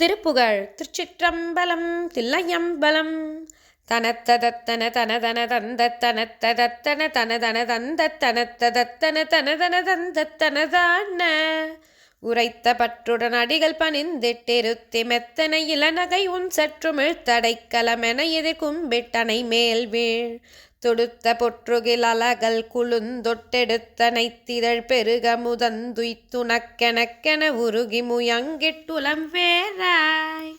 திருப்புகழ் திருச்சிற்றம்பலம் தில்லையம்பலம். தனத்ததத்தன தனதன தந்த தனத்ததத்தன தனதன தந்தத்தனத்ததத்தன தனதன தந்தத்தனதான உரைத்த பற்றுடன் அடிகள் பணிந்திட்டிருத்தி மெத்தனை இளநகை உன் சற்றுமிழ்த்தடைக்கலமென எதிர் கும்பிட்டனை மேல் வீழ். தொடுத்த பொற்றுகில் அலகல் குளுந்தொட்டெடுத்தனை திதழ் பெருக முதந்துய்த்துனக்கெனக்கென உருகி முயங்கிட்டுலம் வேறாய்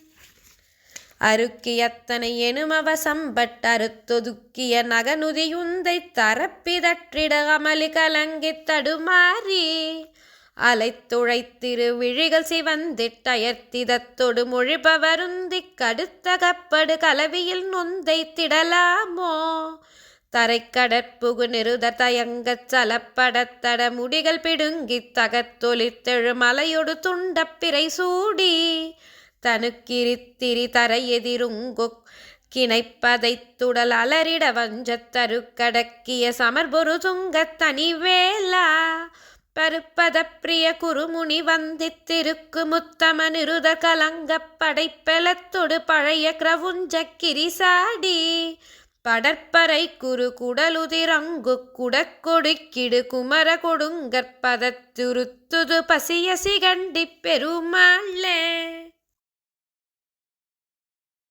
அருக்கியத்தனை எனுமவ சம்பட்டறுத்தொதுக்கிய நகனுதியுந்தை தரப்பிதற்றிட அமளி கலங்கித் தடுமாறி. அலைத்துழைத்திரு விழிகள் சிவந்திட்டயர்த்திதத்தொடு மொழிபவருந்திக் கடுத்தகப்படு கலவியில் நொந்தை திடலாமோ? தரைக்கடற்புகு நிறுத தயங்கச் சலப்படத்தட முடிகள் பிடுங்கித் தகத்தொலித்தெழு மலையொடு துண்டப்பிறை சூடி தனுக்கிரித்திரி தரையெதிருங்கொ கிணைப்பதைத்துடல் அலரிட அலறிட வஞ்சத் சமர்பொரு துங்கத் தனிவேலா பருப்பத பிரிய குருமுனி வந்தித்திருக்கு முத்தம நிருத கலங்கப் படைப்பெலத்தொடு பழைய கிரவுஞ்ச கிரிசாடி படற்பறை குறு குடலுதிரங்கு குடக்கொடுக்கிடு குமர கொடுங்கற்பதத்துருத்துது பசிய சிகண்டி பெருமாளே.